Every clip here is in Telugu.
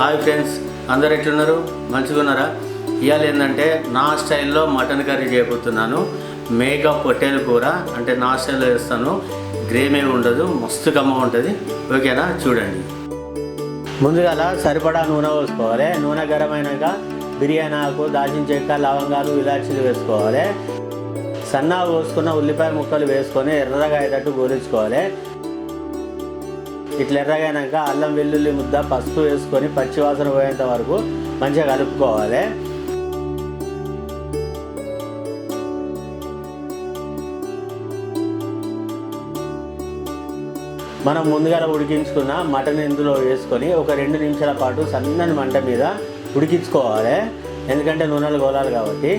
హాయ్ ఫ్రెండ్స్ అందరు ఎట్లున్నారు? మంచిగా ఉన్నారా ఇవాళ ఏంటంటే నా స్టైల్లో మటన్ కర్రీ చేయబోతున్నాను. మేక పొట్టేలు కూర అంటే నా స్టైల్లో వేస్తాను గ్రేమీ ఉండదు మస్తు కమ్మ ఉంటుంది. ఓకేనా? చూడండి. ముందుగా సరిపడా నూనె పోసుకోవాలి. నూనె గరం అయినాక బిర్యానీ ఆకు దాల్చిన చెక్క లవంగాలు ఇలాచీలు వేసుకోవాలి. సన్నగా పోసుకున్న ఉల్లిపాయ ముక్కలు వేసుకొని ఎర్రగా అయ్యేటట్టు గోలించుకోవాలి. ఇట్లా ఎర్రగైనాక అల్లం వెల్లుల్లి ముద్ద పసుపు వేసుకొని పచ్చివాసన పోయేంత వరకు మంచిగా కలుపుకోవాలి. మనం ముందుగా ఉడికించుకున్న మటన్ ఇందులో వేసుకొని ఒక రెండు నిమిషాల పాటు సన్నని మంట మీద ఉడికించుకోవాలి. ఎందుకంటే నూనెలు గోలాలి కాబట్టి.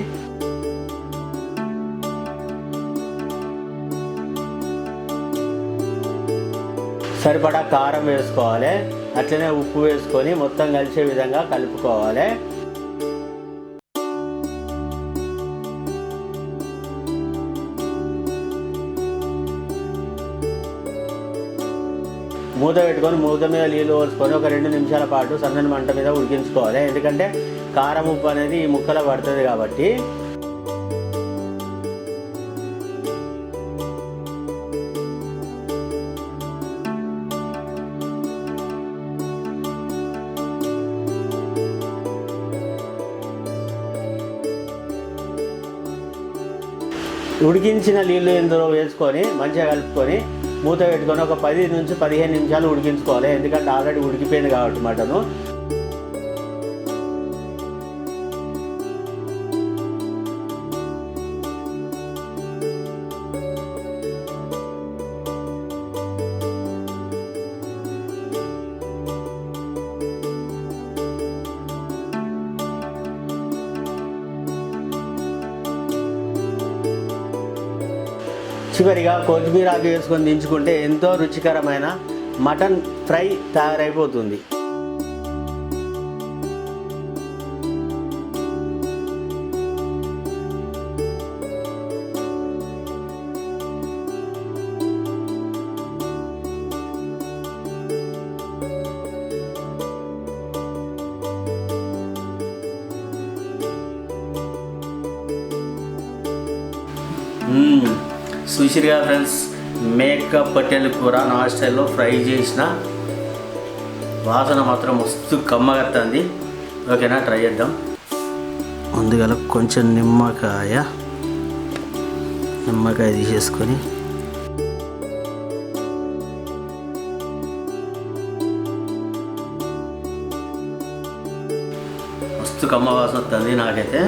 సరిపడా కారం వేసుకోవాలి. అట్లనే ఉప్పు వేసుకొని మొత్తం కలిసే విధంగా కలుపుకోవాలి. మూత పెట్టుకొని మూత మీద నీళ్ళు పోసుకొని ఒక రెండు నిమిషాల పాటు సన్నని మంట మీద ఉడికించుకోవాలి. ఎందుకంటే కారం ఉప్పు అనేది ఈ ముక్కలో పడుతుంది కాబట్టి ఉడికించిన నీళ్ళు ఇందులో వేసుకొని మంచిగా కలుపుకొని మూత పెట్టుకొని ఒక పది నుంచి పదిహేను నిమిషాలు ఉడికించుకోవాలి. ఎందుకంటే ఆల్రెడీ ఉడికిపోయింది కాబట్టి మటను. చివరిగా కొత్తిమీర ఆకు వేసుకొని దించుకుంటే ఎంతో రుచికరమైన మటన్ ఫ్రై తయారైపోతుంది Mmm. చూసిరుగా ఫ్రెండ్స్ మేకప్ పట్టెల కూర నా స్టైల్లో ఫ్రై చేసిన వాసన మాత్రం మస్తు కమ్మగత్తంది. ఓకేనా ట్రై చేద్దాం. ముందుగా కొంచెం నిమ్మకాయ నిమ్మకాయ తీసేసుకొని మస్తు కమ్మ వాసన వస్తుంది నాకైతే.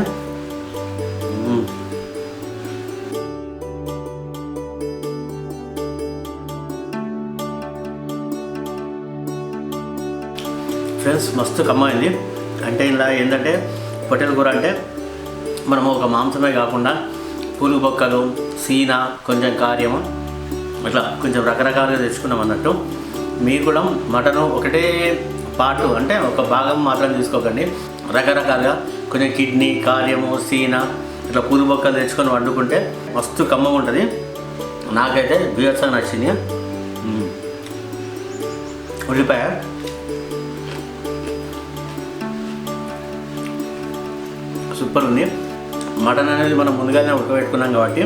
ఫ్రెండ్స్ మస్తు కమ్మైంది అంటే ఇలా ఏంటంటే పొట్టెల కూర అంటే మనము ఒక మాంసమే కాకుండా పులుగు బొక్కలు సీన కొంచెం కార్యము ఇట్లా కొంచెం రకరకాలుగా తెచ్చుకున్నాం అన్నట్టు. మీరు కూడా మటను ఒకటే పాటు అంటే ఒక భాగం మాత్రం తీసుకోకండి. రకరకాలుగా కొంచెం కిడ్నీ కార్యము సీన ఇట్లా పూలు బొక్కలు తెచ్చుకొని వండుకుంటే మస్తు కమ్మగా ఉంటుంది. నాకైతే బీభత్సంగా నచ్చింది. ఉల్లిపాయ? సూపర్ ఉంది. మటన్ అనేది మనం ముందుగానే ఉడకబెట్టుకున్నాం కాబట్టి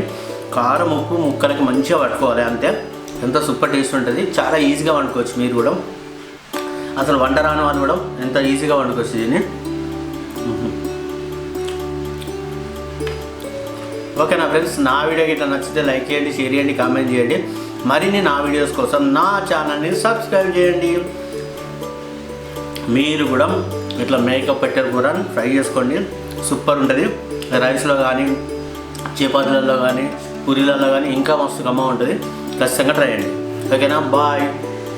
కారం ఉప్పు ముక్కలకి మంచిగా పట్టుకోవాలి అంతే. ఎంత సూపర్ టేస్ట్ ఉంటుంది. చాలా ఈజీగా వండుకోవచ్చు మీరు కూడా. అసలు వంట రాని వాళ్ళు కూడా ఎంత ఈజీగా వండుకోవచ్చు దీన్ని. ఓకే నా ఫ్రెండ్స్ నా వీడియో ఇట్లా నచ్చితే లైక్ చేయండి షేర్ చేయండి కామెంట్ చేయండి. మరిన్ని నా వీడియోస్ కోసం నా ఛానల్ని సబ్స్క్రైబ్ చేయండి. మీరు కూడా ఇట్లా మేకప్ పెట్టారు కూడా ఫ్రై చేసుకోండి. సూపర్ ఉంటుంది. రైస్లో కానీ చపాతీలలో కానీ పూరీలలో కానీ ఇంకా మస్తు కమ్మ ఉంటుంది. ఖచ్చితంగా ట్రై చేయండి. ఓకేనా బాయ్